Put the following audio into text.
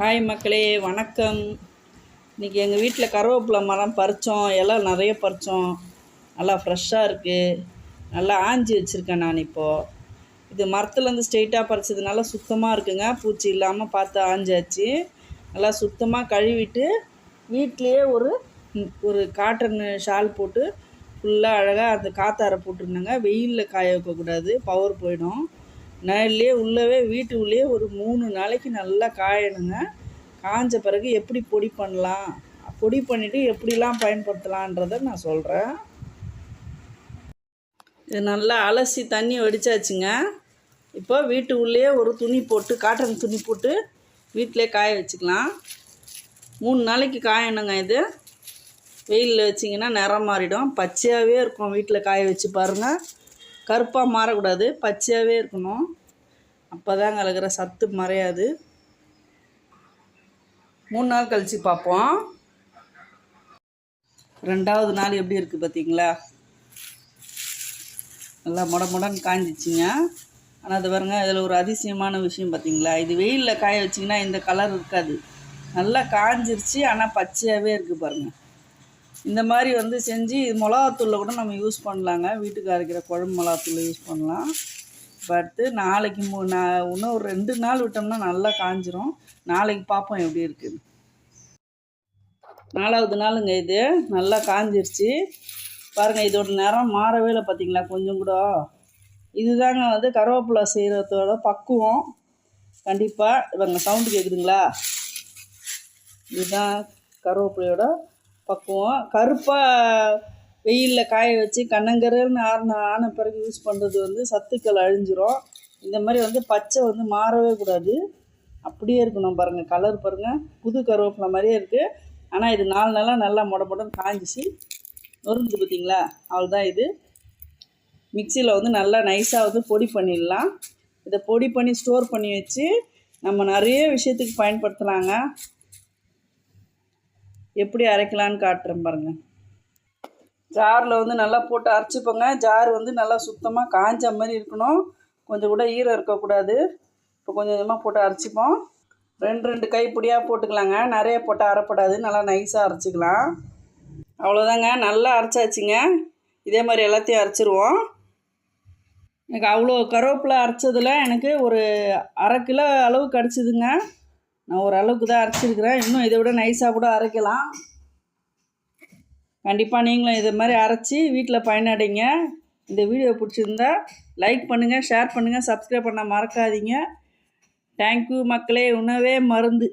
Hi மக்களே வணக்கம். இன்றைக்கி எங்கள் வீட்டில் கருவேப்பிலை மரம் பறித்தோம் எல்லாம் நிறைய பறித்தோம் நல்லா ஃப்ரெஷ்ஷாக இருக்குது நல்லா ஆஞ்சி வச்சுருக்கேன் நான் இப்போது இது மரத்துலேருந்து ஸ்ட்ரெயிட்டாக பறிச்சதுனால சுத்தமாக இருக்குங்க. பூச்சி இல்லாமல் பார்த்து ஆஞ்சாச்சு. நல்லா சுத்தமாக கழுவிட்டு வீட்லேயே ஒரு ஒரு காட்டன் ஷால் போட்டு ஃபுல்லாக அழகாக அந்த காத்தார போட்டிருந்தேங்க. வெயிலில் காய வைக்கக்கூடாது. பவர் போயிடும். நிழல்லே உள்ளவே வீட்டு உள்ளே ஒரு மூணு நாளைக்கு நல்லா காயணுங்க. காஞ்ச பிறகு எப்படி பொடி பண்ணலாம்? பொடி பண்ணிவிட்டு எப்படிலாம் பயன்படுத்தலான்றதை நான் சொல்கிறேன் இது நல்லா அலசி தண்ணி வடித்தாச்சுங்க இப்போ வீட்டு உள்ளே ஒரு துணி போட்டு காட்டன் துணி போட்டு வீட்டிலே காய வச்சுக்கலாம். மூணு நாளைக்கு காயணுங்க இது. வெயிலில் வச்சிங்கன்னா நிறம் மாறிடும். பச்சையாகவே இருக்கும் வீட்டில் காய வச்சு பாருங்கள் கருப்பாக மாறக்கூடாது பச்சையாகவே இருக்கணும். அப்போ தாங்க இருக்கிற சத்து மறையாது. மூணு நாள் கழித்து பார்ப்போம். ரெண்டாவது நாள் எப்படி இருக்குது பார்த்தீங்களா? நல்லா முட முடன்னு காஞ்சிச்சிங்க. ஆனால் அது பாருங்க இதில் ஒரு அதிசயமான விஷயம் பார்த்தீங்களா? இது வெயிலில் காய வச்சிங்கன்னா இந்த கலர் இருக்காது. நல்லா காஞ்சிருச்சு ஆனால் பச்சையாகவே இருக்குது பாருங்கள் இந்த மாதிரி வந்து செஞ்சு மிளகாத்தூளில் கூட நம்ம யூஸ் பண்ணலாங்க. வீட்டுக்கு அரைக்கிற குழம்பு மிளகாத்தூள் யூஸ் பண்ணலாம். பார்த்து நாளைக்கு மூ நான் இன்னும் ஒரு ரெண்டு நாள் விட்டோம்னா நல்லா காஞ்சிரும். நாளைக்கு பார்ப்போம் எப்படி இருக்குது நாலாவது நாளுங்க இது. நல்லா காஞ்சிருச்சு. பாருங்கள் இதோட நிறம் மாறவே இல்லை பார்த்தீங்களா கொஞ்சம் கூட. இதுதாங்க வந்து கருவேப்பிலை செய்கிறதோட பக்குவம். கண்டிப்பாக இவங்க சவுண்டு கேட்குதுங்களா இதுதான் கருவேப்பிலையோட பக்குவம். கருப்பாக வெயிலில் காய வச்சு கண்ணங்கருன்னு ஆறின ஆன பிறகு யூஸ் பண்ணுறது வந்து சத்துக்கள் அழிஞ்சிரும். இந்த மாதிரி வந்து பச்சை வந்து மாறவே கூடாது. அப்படியே இருக்கணும் பாருங்கள் கலர் பாருங்கள் புது கருவேப்பிலை மாதிரியே இருக்குது ஆனால் இது நாலு நாளாக நல்லா முட முடன்னு காஞ்சிச்சு. நொறுங்குது பார்த்தீங்களா அவ்வளோதான் இது. மிக்சியில் வந்து நல்லா நைஸாக வந்து பொடி பண்ணிடலாம். இதை பொடி பண்ணி ஸ்டோர் பண்ணி வச்சு நம்ம நிறைய விஷயத்துக்கு பயன்படுத்தலாங்க. எப்படி அரைக்கலான்னு காட்டுறேன் பாருங்கள் ஜாரில் வந்து நல்லா போட்டு அரைச்சிப்போங்க. ஜார் வந்து நல்லா சுத்தமாக காஞ்ச மாதிரி இருக்கணும். கொஞ்சம் கூட ஈரம் இருக்கக்கூடாது. இப்போ கொஞ்சம் கொஞ்சமாக போட்டு அரைச்சிப்போம். ரெண்டு ரெண்டு கைப்பிடியாக போட்டுக்கலாங்க. நிறைய போட்டு அரைப்படாது. நல்லா நைஸாக அரைச்சிக்கலாம். அவ்வளோதாங்க நல்லா அரைச்சாச்சுங்க. இதே மாதிரி எல்லாத்தையும் அரைச்சிருவோம். எனக்கு அவ்வளோ கருவேப்பிலை அரைச்சதில் எனக்கு ஒரு அரை கிலோ அளவு கிடச்சிதுங்க. நான் ஓரளவுக்கு தான் அரைச்சிருக்கிறேன். இன்னும் இதை விட நைஸாக கூட அரைக்கலாம். கண்டிப்பாக நீங்களும் இதை மாதிரி அரைச்சி வீட்டில் பயனடைங்க. இந்த வீடியோ பிடிச்சிருந்தா லைக் பண்ணுங்கள் ஷேர் பண்ணுங்கள் சப்ஸ்கிரைப் பண்ண மறக்காதீங்க. தேங்க்யூ மக்களே உணவே மருந்து.